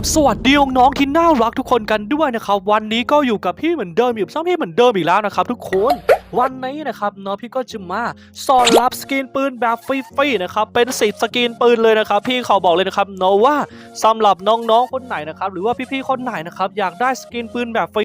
บสวัสดีน้องๆที่น่ารักทุกคนกันด้วยนะครับวันนี้ก็อยู่กับพี่เหมือนเดิมอยู่กับช่องพี่เหมือนเดิมอีกแล้วนะครับทุกคนวันนี้นะครับเนาะพี่ก็จะมาสอนรับสกินปืนแบบฟรีๆนะครับเป็นสิบสกินปืนเลยนะครับพี่ขอบอกเลยนะครับเนาะว่าสำหรับน้องๆคนไหนนะครับหรือว่าพี่ๆคนไหนนะครับอยากได้สกินปืนแบบฟรี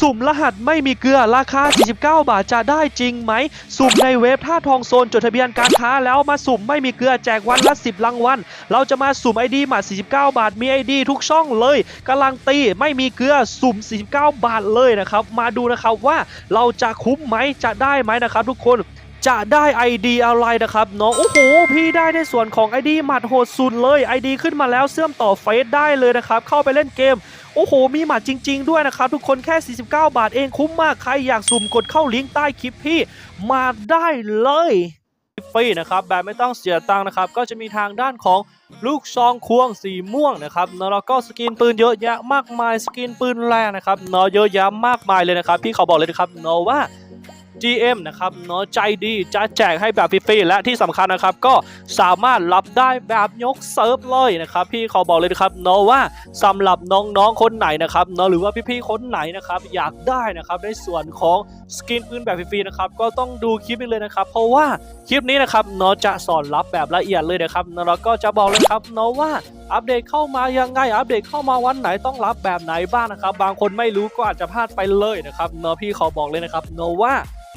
สุ่มรหัสไม่มีเกลือราคา 49 บาทจะได้จริงไหม สุ่มในเว็บท่าทองโซนจดทะเบียนการค้าแล้วมาสุ่มไม่มีเกลือแจกวันละ 10 รางวัล เราจะมาสุ่มไอดีหมา 49 บาทมีไอดีทุกช่องเลยกำลังตีไม่มีเกลือสุ่ม 49 บาทเลยนะครับ มาดูนะครับว่าเราจะคุ้มไหมจะได้ไหมนะครับทุกคน จะได้ ID อะไรนะครับน้องโอ้โหพี่ได้ในส่วนของ ID หมัดโหดสุดเลย ID ขึ้นมาแล้วเชื่อมต่อเฟซได้เลยนะครับเข้าไปเล่นเกมโอ้โห มีหมัดจริง ๆ ด้วยนะครับ ทุกคนแค่ 49 บาทเองคุ้มมาก ใครอยากสุ่มกดเข้าลิงก์ใต้คลิปพี่ มาได้เลยฟรีนะครับ แบบไม่ต้องเสียตังค์นะครับ ก็จะมีทางด้านของลูกซองควงสีม่วงนะครับเนอะแล้วก็สกินปืนเยอะแยะมากมาย สกินปืนแรงนะครับเนอะเยอะแยะมากมายเลยนะครับ พี่เขาบอกเลยนะครับเนอะว่า GM นะครับเนาะใจดีจะแจกให้แบบฟรีๆและที่สำคัญนะครับ ก็สามารถรับได้แบบยกเซิร์ฟเลยนะครับ พี่ขอบอกเลยนะครับเนาะว่าสำหรับน้องๆคนไหนนะครับเนาะหรือว่าพี่ๆคนไหนนะครับอยากได้นะครับในส่วนของสกินปืนแบบฟรีๆนะครับก็ต้องดูคลิปนี้เลยนะครับ เพราะว่าคลิปนี้นะครับเนาะจะสอนรับแบบละเอียดเลยนะครับเนาะแล้วก็จะบอกเลยครับเนาะว่าอัปเดตเข้ามายังไงอัปเดตเข้ามาวันไหนต้องรับแบบไหนบ้างนะครับ บางคนไม่รู้ก็อาจจะพลาดไปเลยนะครับเนาะพี่ขอบอกเลยนะครับเนาะว่า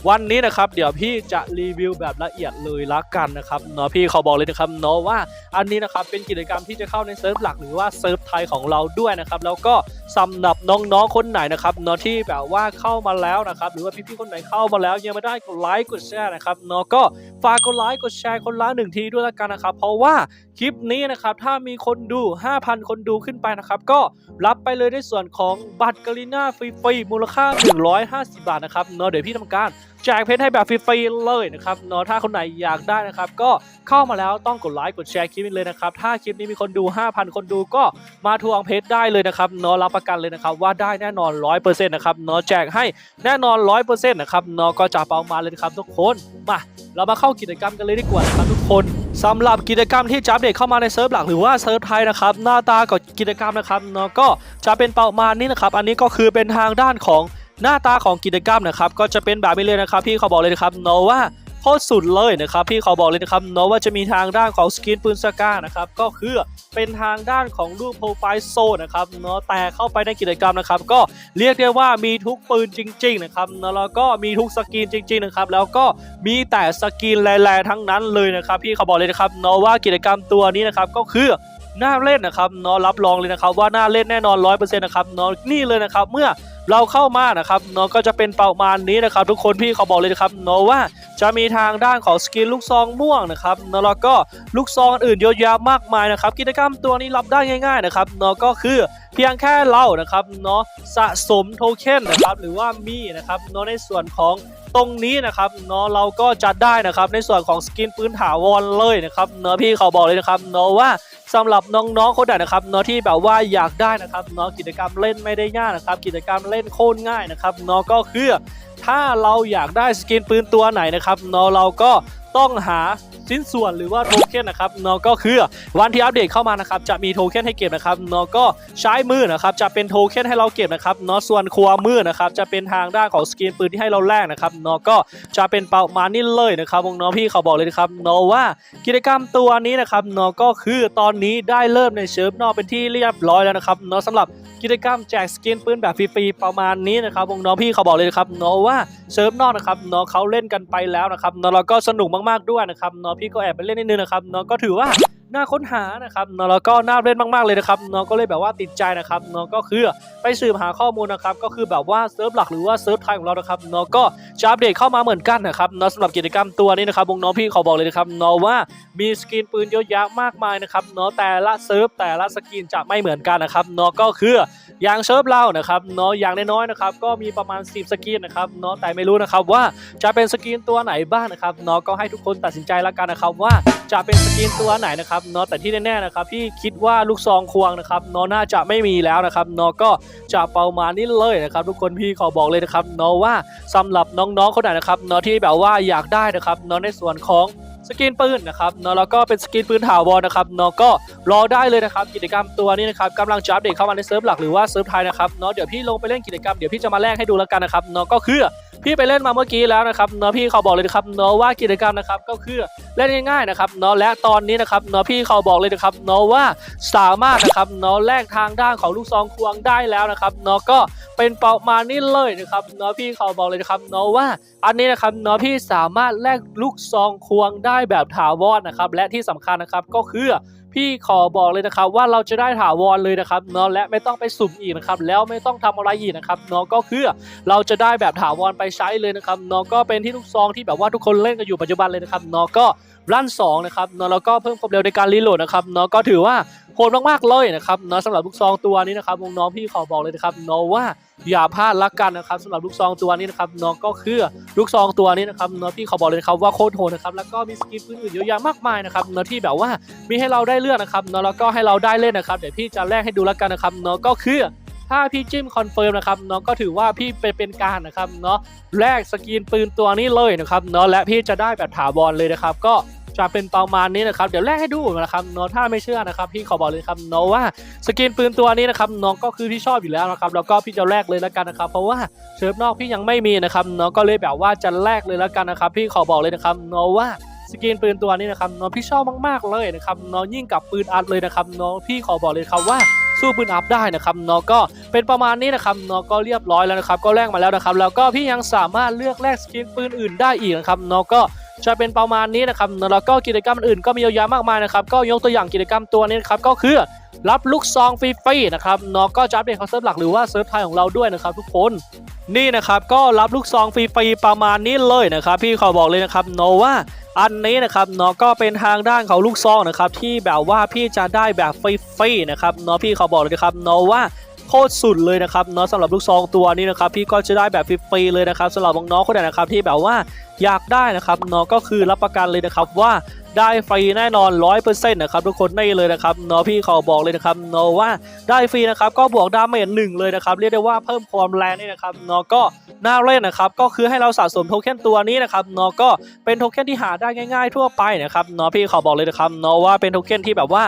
วันนี้นะครับเดี๋ยวพี่จะรีวิวแบบละเอียดเลยละกันนะครับเนาะพี่ขอบอกเลยนะครับเนาะว่าอันนี้นะครับเป็นกิจกรรมที่จะเข้าในเซิร์ฟหลักหรือว่าเซิร์ฟไทยของเราด้วยนะครับแล้วก็สำหรับน้องๆคนไหนนะครับเนาะที่แบบว่าเข้ามาแล้วนะครับหรือว่าพี่ๆคนไหนเข้ามาแล้วยังไม่ได้กดไลค์กดแชร์นะครับเนาะก็ฝากกดไลค์กดแชร์คนละหนึ่งทีด้วยละกันนะครับเพราะว่าคลิปนี้นะครับถ้ามีคนดู 5,000 คนดูขึ้นไปนะครับก็รับไปเลยในส่วนของบัตรกาลิน่าฟรีๆมูลค่า 150 บาทนะครับเนาะเดี๋ยวพี่ทำการ แจกเพชรให้แบบฟรีๆเลยนะครับเนาะถ้าคนไหนอยากได้นะครับ ก็เข้ามาแล้วต้องกดไลค์กดแชร์คลิปนี้เลยนะครับ ถ้าคลิปนี้มีคนดู 5,000 คนดูก็มาทวงเพชรได้เลยนะครับเนาะรับประกันเลยนะครับว่าได้แน่นอน 100%นะครับเนาะแจกให้แน่นอน 100%นะครับเนาะก็จะเปามาเลยนะครับทุกคนมาเรามาเข้ากิจกรรมกันเลยดีกว่านะครับทุกคนสำหรับกิจกรรมที่จะอัปเดตเข้ามาในเซิร์ฟหลักหรือว่าเซิร์ฟไทยนะครับหน้าตากับกิจกรรมนะครับเนาะก็จะเป็นเประมานี้นะครับ อันนี้ก็คือเป็นทางด้านของ หน้าตาของกิจกรรมนะครับก็จะเป็นแบบนี้เลยนะครับพี่เขาบอกเลยนะครับเนว่าโคตรสุดเลยนะครับพี่เขาบอกเลยนะครับเนว่าจะมีทางด้านของสกินปืนสก้านะครับก็คือเป็นทางด้านของรูปโปรไฟล์โซนะครับเนาะแต่เข้าไปในกิจกรรมนะครับ ก็เรียกได้ว่ามีทุกปืนจริง ๆ นะครับเนาะแล้วก็มีทุกสกินจริง ๆ นะครับ แล้วก็มีแต่สกินแร่ๆทั้งนั้นเลยนะครับ พี่เขาบอกเลยนะครับเนาะว่ากิจกรรมตัวนี้นะครับก็คือ น่าเล่นนะครับเนาะรับรองเลยนะครับว่าน่าเล่นแน่นอน100%นะครับเนาะนี่เลยนะครับเมื่อเราเข้ามานะครับเนาะก็จะเป็นประมาณนี้นะครับ ทุกคนพี่เขาบอกเลยนะครับเนาะว่าจะมีทางด้านของสกินลูกซองม่วงนะครับเนาะแล้วก็ลูกซองอื่นเยอะแยะมากมายนะครับกิจกรรมตัวนี้รับได้ง่าย ๆนะครับเนาะก็คือเพียงแค่เรานะครับเนาะสะสมโทเค็นนะครับหรือว่ามีนะครับเนาะในส่วนของตรงนี้นะครับเนาะเราก็จะได้นะครับในส่วนของสกินปืนถาวรเลยนะครับเนาะพี่เขาบอกเลยนะครับเนาะว่า สำหรับน้องๆคนไหนนะครับเนาะที่แบบว่าอยากได้นะครับเนาะกิจกรรมเล่นไม่ได้ยากนะครับ กิจกรรมเล่นโคตรง่ายนะครับเนาะก็คือถ้าเราอยากได้สกินปืนตัวไหนนะครับเนาะเราก็ ต้องหาชิ้นส่วนหรือว่าโทเค็นนะครับเนาะก็คือวันที่อัปเดตเข้ามานะครับจะมีโทเค็นให้เก็บนะครับเนาะก็ใช้มือนะครับจะเป็นโทเค็นให้เราเก็บนะครับเนาะส่วนครัวมือนะครับจะเป็นทางด้านของสกินปืนที่ให้เราแลกนะครับเนาะก็จะเป็นประมาณนี้เลยนะครับวงน้องพี่เขาบอกเลยนะครับเนาะว่ากิจกรรมตัวนี้นะครับเนาะก็คือตอนนี้ได้เริ่มในเชิร์ฟนอกเป็นที่เรียบร้อยแล้วนะครับเนาะสำหรับกิจกรรมแจกสกินปืนแบบฟรีๆประมาณนี้นะครับวงน้องพี่เขาบอกเลยนะครับเนาะว่า เซิร์ฟนอกนะครับเนาะเขาเล่นกันไปแล้วนะครับเนาะเราก็สนุกมากๆด้วยนะครับเนาะพี่ก็แอบไปเล่นนิดนึงนะครับเนาะก็ถือว่า น่าค้นหานะครับเนาะแล้วก็น่าเล่นมากๆเลยนะครับเนาะก็เลยแบบว่าติดใจนะครับเนาะก็คือไปสืบหาข้อมูลนะครับก็คือแบบว่าเซิร์ฟหลักหรือว่าเซิร์ฟไทยของเรานะครับเนาะก็จะอัปเดตเข้ามาเหมือนกันนะครับเนาะสำหรับกิจกรรมตัวนี้นะครับวงน้องพี่ขอบอกเลยนะครับเนาะว่ามีสกินปืนเยอะแยะมากมายนะครับเนาะแต่ละเซิร์ฟแต่ละสกินจะไม่เหมือนกันนะครับเนาะก็คืออย่างเซิร์ฟเรานะครับเนาะอย่างน้อยๆนะครับก็มีประมาณ 10 สกินนะครับเนาะแต่ไม่รู้นะครับว่าจะเป็นสกินตัวไหนบ้างนะครับเนาะก็ให้ทุกคนตัดสินใจแล้วกันนะครับว่าจะเป็นสกินตัวไหนนะครับเนาะแต่ที่แน่ๆนะครับพี่คิดว่าลูกซองควงนะครับเนาะน่าจะไม่มีแล้วนะครับเนาะก็จะประมาณนี้เลยนะครับทุกคนพี่ขอบอกเลยนะครับเนาะว่าสำหรับน้องๆคนไหนนะครับเนาะที่แบบว่าอยากได้นะครับเนาะในส่วนของสกินปืนนะครับเนาะแล้วก็เป็นสกินปืนถาวรนะครับเนาะก็รอได้เลยนะครับกิจกรรมตัวนี้นะครับกำลังจะอัปเดตเข้ามาในเซิร์ฟหลักหรือว่าเซิร์ฟไทยนะครับเนาะเดี๋ยวพี่ลงไปเล่นกิจกรรมเดี๋ยวพี่จะมาแลกให้ดูแล้วกันนะครับเนาะก็คือ พี่ไปเล่นมาเมื่อกี้แล้วนะครับเนาะพี่เขาบอกเลยนะครับเนาะว่ากิจกรรมนะครับก็คือเล่นง่ายๆนะครับเนาะและตอนนี้นะครับเนาะพี่เขาบอกเลยนะครับเนาะว่าสามารถนะครับเนาะแลกทางด้านของลูกซองควงได้แล้วนะครับเนาะก็เป็นประมาณนี้เลยนะครับเนาะพี่เขาบอกเลยนะครับเนาะว่า อันนี้นะครับเนาะพี่สามารถแลกลูกซองควงได้แบบถาวรนะครับและที่สำคัญนะครับก็คือ พี่ขอบอกเลยนะครับว่าเราจะได้ถาวรเลยนะครับเนาะและไม่ต้องไปสุ่มอีกนะครับแล้วไม่ต้องทำอะไรอีกนะครับเนาะก็คือเราจะได้แบบถาวรไปใช้เลยนะครับเนาะก็เป็นที่ลูกซองที่แบบว่าทุกคนเล่นกันอยู่ปัจจุบันเลยนะครับเนาะก็รั่น2นะครับเนาะแล้วก็เพิ่มความเร็วในการรีโหลดนะครับเนาะก็ถือว่า โหดมากๆเลยนะครับเนาะสำหรับลูกซองตัวนี้นะครับน้องพี่ขอบอกเลยนะครับเนาะว่าอย่าพลาดละกันนะครับสำหรับลูกซองตัวนี้นะครับเนาะก็คือลูกซองตัวนี้นะครับเนาะพี่ขาบอกเลยนะครับว่าโคตรโหดนะครับแล้วก็มีสกิปืนอื่นเยอะแยะมากมายนะครับเนาะที่แบบว่ามีให้เราได้เลือกนะครับเนาะแล้วก็ให้เราได้เล่นนะครับเดี๋ยวพี่จะแลกให้ดูล้วกันนะครับเนาะก็คือถ้าพี่จิ้มคอนเฟิร์มนะครับเนาะก็ถือว่าพี่เป็นเป็นการนะครับเนาะแลกสกินปืนตัวนี้เลยนะครับเนาะและพี่จะได้แบบถาวรเลยนะครับก็ จะเป็นประมาณนี้นะครับ เดี๋ยวแลกให้ดูนะครับเนาะถ้าไม่เชื่อนะครับ พี่ขอบอกเลยครับเนาะว่าสกินปืนตัวนี้นะครับน้องก็คือพี่ชอบอยู่แล้วนะครับแล้วก็พี่จะแลกเลยแล้วกันนะครับ เพราะว่าเซิฟนอกพี่ยังไม่มีนะครับเนาะก็เลยแบบว่าจะแลกเลยแล้วกันนะครับ พี่ขอบอกเลยนะครับเนาะว่าสกินปืนตัวนี้นะครับเนาะพี่ชอบมากๆเลยนะครับเนาะยิ่งกับปืนอัดเลยนะครับเนาะพี่ขอบอกเลยครับว่าสู้ปืนอัพได้นะครับเนาะก็เป็นประมาณนี้นะครับเนาะก็เรียบร้อยแล้วนะครับ ก็แลกมาแล้วนะครับ แล้วก็พี่ยังสามารถเลือกแลกสกินปืนอื่นได้อีกนะครับเนาะก็ จะเป็นประมาณนี้นะครับแล้วก็กิจกรรมอื่นก็มีเยอะแยะมากมายนะครับก็ยกตัวอย่างกิจกรรมตัวนี้นะครับก็คือรับลูกซองฟรีๆนะครับเนาะก็จะอัปเดตของเซิร์ฟหลักหรือว่าเซิร์ฟไทยของเราด้วยนะครับทุกคนนี่นะครับก็รับลูกซองฟรีๆประมาณนี้เลยนะครับ พี่ขอบอกเลยนะครับเนาะว่าอันนี้นะครับเนาะก็เป็นทางด้านของลูกซองนะครับที่แบบว่าพี่จะได้แบบฟรีๆนะครับเนาะพี่ขอบอกเลยนะครับเนาะว่า โคตรสุดเลยนะครับเนาะสำหรับลูกซองตัวนี้นะครับพี่ก็จะได้แบบฟรีๆเลยนะครับสำหรับน้องๆคนไหนนะครับที่แบบว่าอยากได้นะครับเนาะก็คือรับประกันเลยนะครับว่า ได้ฟรีแน่นอน 100%นะครับทุกคนนี่เลยนะครับเนาะพี่ขอบอกเลยนะครับเนาะว่าได้ฟรีนะครับก็บวกดาเมจหนึ่งเลยนะครับเรียกได้ว่าเพิ่มความแรงนี่นะครับเนาะก็น่าเล่นนะครับก็คือให้เราสะสมโทเค็นตัวนี้นะครับเนาะก็เป็นโทเค็นที่หาได้ง่าย ๆ ทั่วไปนะครับเนาะพี่ขอบอกเลยนะครับเนาะว่าเป็นโทเค็นที่แบบว่า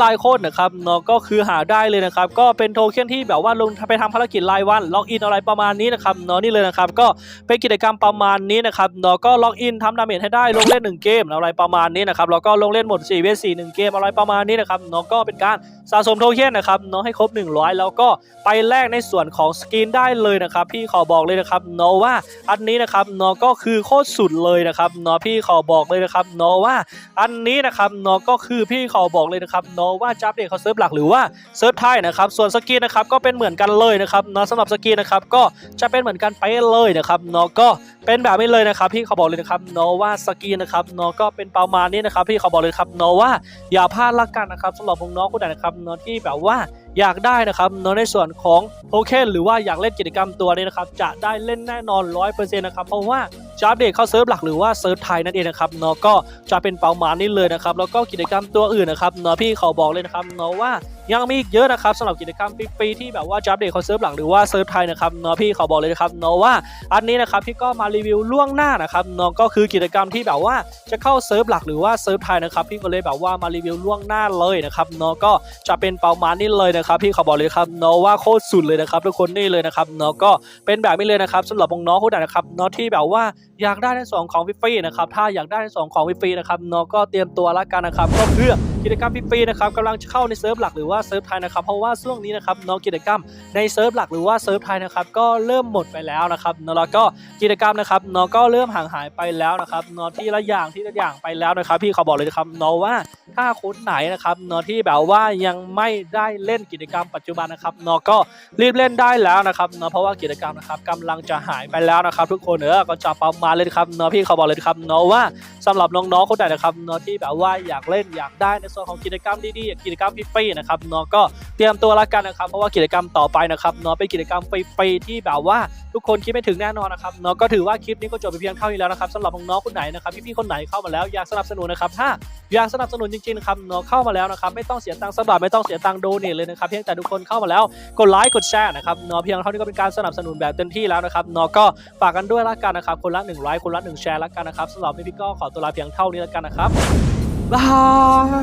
หลายๆคนนะครับเนาะก็คือหาได้เลยนะครับก็เป็นโทเค็นที่แบบว่าลงไปทำภารกิจรายวันล็อกอินอะไรประมาณนี้นะครับเนาะนี่เลยนะครับก็เป็นกิจกรรมประมาณนี้นะครับเนาะก็ล็อกอินทำดาเมจให้ได้ลงเล่นหนึ่งเกมอะไรประมาณนี้นะครับแล้วก็ลงเล่นหมด4 v 4 1 เกมอะไรประมาณนี้นะครับเนาะก็เป็นการสะสมโทเค็นนะครับเนาะให้ครบ 100 แล้วก็ไปแลกในส่วนของสกินได้เลยนะครับพี่ขอบอกเลยนะครับเนาะว่าอันนี้นะครับเนาะก็คือโคตรสุดเลยนะครับเนาะพี่ขอบอกเลยนะครับเนาะว่าอันนี้นะครับเนาะก็คือพี่ขอบอกเลยนะครับเนาะว่าจับเด็กเขาเซิร์ฟหลักหรือว่าเซิร์ฟไทยนะครับส่วนสกินนะครับก็เป็นเหมือนกันเลยนะครับเนาะสำหรับสกินนะครับก็จะเป็นเหมือนกันไปเลยนะครับเนาะก็เป็นแบบนี้เลยนะครับพี่เขอบอกเลยนะครับเนว่าสกินะครับเนก็เป็นประมาณนี้นะครับพี่เขอบอกเลยครับเนว่าอย่าพลาดละกันนะครับสำหรับน้องๆคนไหนนะครับเนที่แบบว่าอยากได้นะครับเนในส่วนของโทเคนหรือว่าอยากเล่นกิจกรรมตัวนี้นะครับจะได้เล่นแน่นอน100%นะครับเพราะว่าจะอัปเดตเข้าเซิร์ฟหลักหรือว่าเซิร์ฟไทยนั่นเองนะครับเนาะก็จะเป็นเประมาณนี้เลยนะครับแล้วก็กิจกรรมตัวอื่นนะครับเนาะพี่เขาบอกเลยนะครับเนาะว่ายังมีอีกเยอะนะครับสำหรับกิจกรรมฟรีๆที่แบบว่าจะอัปเดตเขาเซิร์ฟหลักหรือว่าเซิร์ฟไทยนะครับเนาะพี่เขาบอกเลยนะครับเนาะว่าอันนี้นะครับพี่ก็มารีวิวล่วงหน้านะครับเนาะก็คือกิจกรรมที่แบบว่าจะเข้าเซิร์ฟหลักหรือว่าเซิร์ฟไทยนะครับพี่ก็เลยแบบว่ามารีวิวล่วงหน้าเลยนะครับเนาะก็จะเป็นประมาณนี้เลยนะครับพี่เขาบอกเลยครับเนาะว่าโคตรสุดเลยนะครับทุกคนนี่เลยนะครับเนาะก็เป็นแบบนี้เลยนะครับสำหรับน้องๆคนไหนนะครับเนาะที่แบบว่าอยากได้ในส่วนของฟรีๆนะครับถ้าอยากได้ในส่วนของฟรีๆนะครับเนาะก็เตรียมตัวละกันนะครับก็เพื่อ กิจกรรมฟรีๆนะครับกำลังจะเข้าในเซิร์ฟหลักหรือว่าเซิร์ฟไทยนะครับเพราะว่าช่วงนี้นะครับเนาะกิจกรรมในเซิร์ฟหลักหรือว่าเซิร์ฟไทยนะครับก็เริ่มหมดไปแล้วนะครับเนาะแล้วก็กิจกรรมนะครับเนาะก็เริ่มห่างหายไปแล้วนะครับเนาะที่ละอย่างที่ละอย่างไปแล้วนะครับ พี่เขาบอกเลยนะครับเนาะว่าถ้าคนไหนนะครับเนาะที่แบบว่ายังไม่ได้เล่นกิจกรรมปัจจุบันนะครับเนาะก็รีบเล่นได้แล้วนะครับเนาะเพราะว่ากิจกรรมนะครับกำลังจะหายไปแล้วนะครับ ทุกคนเออก็จะประมาณเลยนะครับเนาะพี่เขาบอกเลยนะครับเนาะว่าสำหรับน้องๆคนไหนนะครับเนาะที่แบบว่าอยากเล่นอยากได้ในส่วนของกิจกรรมดีๆกิจกรรมฟรีๆนะครับเนาะก็เตรียมตัวล้วกันนะครับเพราะว่ากิจกรรมต่อไปนะครับเนาะเป็นกิจกรรมฟรีๆที่แบบว่าทุกคนคิดไม่ถึงแน่นอนนะครับเนาะก็ถือว่าคลิปนี้ก็จบไปเพียงเท่านี้แล้วนะครับสำหรับน้องๆคนไหนนะครับพี่ๆคนไหนเข้ามาแล้วอยากสนับสนุนนะครับถ้าอยากสนับสนุนจริงๆครับเนาะเข้ามาแล้วนะครับไม่ต้องเสียตังค์สบาทไม่ต้องเสียตังค์โดเนทเลยนะครับเพียงแต่ทุกคนเข้ามาแล้วกดไลค์กดแชร์นะครับเนาะเพียงเท่านี้ก็เป็นการสนับสนุนแบบเต็มที่แล้วนะครับเนาะก็ฝากกันด้วยละกันนะครับคนละ1ไลค์คนละ1แชร์ละกันนะครับสำหรับพี่ๆก็ขอตัวลาเพียงเท่านี้ละกันนะครับ บา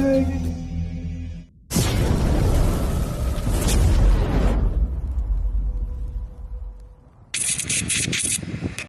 ย